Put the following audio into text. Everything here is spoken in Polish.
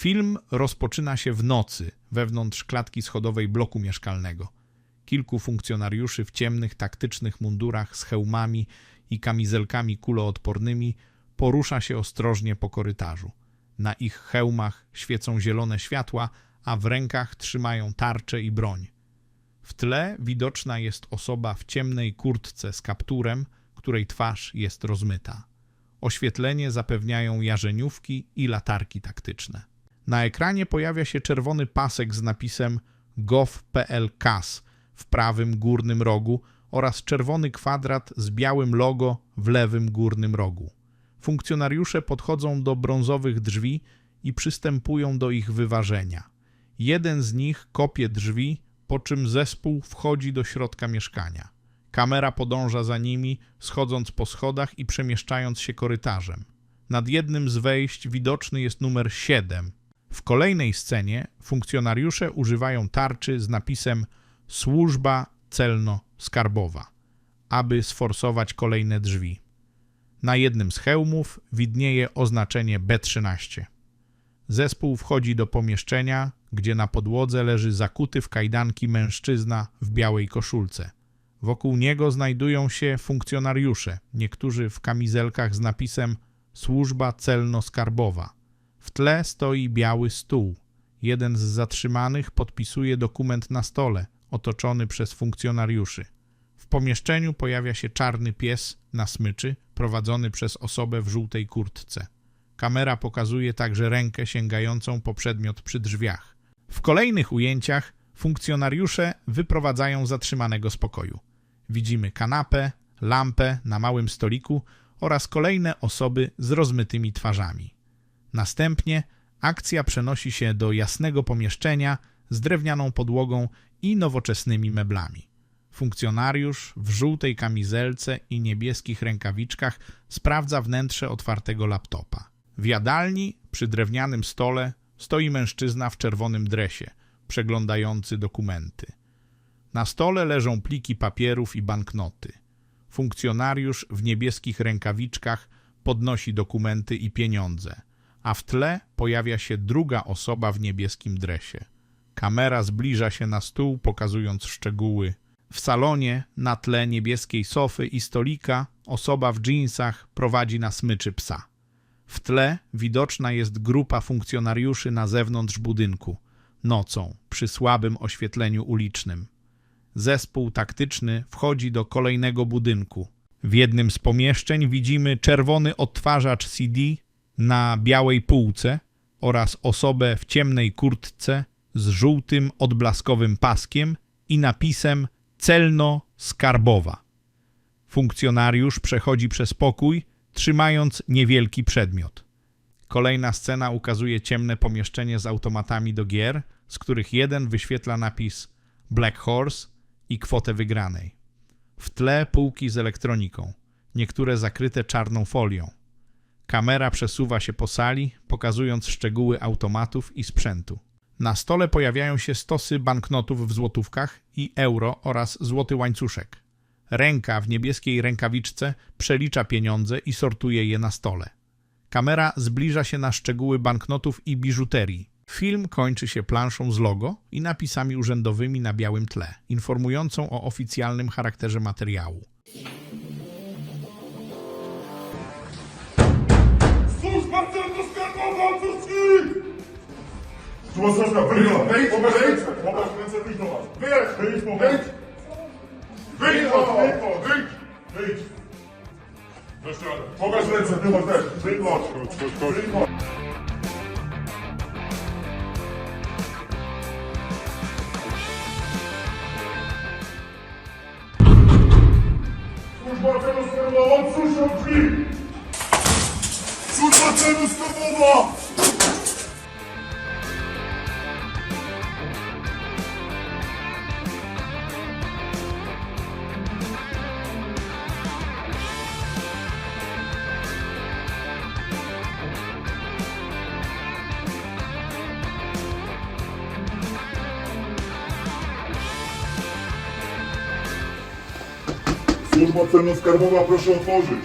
Film rozpoczyna się w nocy wewnątrz klatki schodowej bloku mieszkalnego. Kilku funkcjonariuszy w ciemnych, taktycznych mundurach z hełmami i kamizelkami kuloodpornymi porusza się ostrożnie po korytarzu. Na ich hełmach świecą zielone światła, a w rękach trzymają tarcze i broń. W tle widoczna jest osoba w ciemnej kurtce z kapturem, której twarz jest rozmyta. Oświetlenie zapewniają jarzeniówki i latarki taktyczne. Na ekranie pojawia się czerwony pasek z napisem gov.pl CAS w prawym górnym rogu oraz czerwony kwadrat z białym logo w lewym górnym rogu. Funkcjonariusze podchodzą do brązowych drzwi i przystępują do ich wyważenia. Jeden z nich kopie drzwi, po czym zespół wchodzi do środka mieszkania. Kamera podąża za nimi, schodząc po schodach i przemieszczając się korytarzem. Nad jednym z wejść widoczny jest numer 7. W kolejnej scenie funkcjonariusze używają tarczy z napisem Służba celno-skarbowa, aby sforsować kolejne drzwi. Na jednym z hełmów widnieje oznaczenie B13. Zespół wchodzi do pomieszczenia, gdzie na podłodze leży zakuty w kajdanki mężczyzna w białej koszulce. Wokół niego znajdują się funkcjonariusze, niektórzy w kamizelkach z napisem Służba celno-skarbowa. W tle stoi biały stół. Jeden z zatrzymanych podpisuje dokument na stole, otoczony przez funkcjonariuszy. W pomieszczeniu pojawia się czarny pies na smyczy, prowadzony przez osobę w żółtej kurtce. Kamera pokazuje także rękę sięgającą po przedmiot przy drzwiach. W kolejnych ujęciach funkcjonariusze wyprowadzają zatrzymanego z pokoju. Widzimy kanapę, lampę na małym stoliku oraz kolejne osoby z rozmytymi twarzami. Następnie akcja przenosi się do jasnego pomieszczenia z drewnianą podłogą i nowoczesnymi meblami. Funkcjonariusz w żółtej kamizelce i niebieskich rękawiczkach sprawdza wnętrze otwartego laptopa. W jadalni przy drewnianym stole stoi mężczyzna w czerwonym dresie, przeglądający dokumenty. Na stole leżą pliki papierów i banknoty. Funkcjonariusz w niebieskich rękawiczkach podnosi dokumenty i pieniądze, a w tle pojawia się druga osoba w niebieskim dresie. Kamera zbliża się na stół, pokazując szczegóły. W salonie, na tle niebieskiej sofy i stolika, osoba w dżinsach prowadzi na smyczy psa. W tle widoczna jest grupa funkcjonariuszy na zewnątrz budynku, nocą, przy słabym oświetleniu ulicznym. Zespół taktyczny wchodzi do kolejnego budynku. W jednym z pomieszczeń widzimy czerwony odtwarzacz CD na białej półce oraz osobę w ciemnej kurtce z żółtym odblaskowym paskiem i napisem celno-skarbowa. Funkcjonariusz przechodzi przez pokój, trzymając niewielki przedmiot. Kolejna scena ukazuje ciemne pomieszczenie z automatami do gier, z których jeden wyświetla napis Black Horse i kwotę wygranej. W tle półki z elektroniką, niektóre zakryte czarną folią. Kamera przesuwa się po sali, pokazując szczegóły automatów i sprzętu. Na stole pojawiają się stosy banknotów w złotówkach i euro oraz złoty łańcuszek. Ręka w niebieskiej rękawiczce przelicza pieniądze i sortuje je na stole. Kamera zbliża się na szczegóły banknotów i biżuterii. Film kończy się planszą z logo i napisami urzędowymi na białym tle, informującą o oficjalnym charakterze materiału. Du hast das Problem. Moment, Moment. Papa springt jetzt nicht noch an. Wer? Bild, Moment. Bild, Moment. Bild, Bild. Zerstört. Papa springt jetzt nicht noch an. Bild, Moment. Bild, Moment. Słuchaj, Służba celno-skarbowa, proszę otworzyć.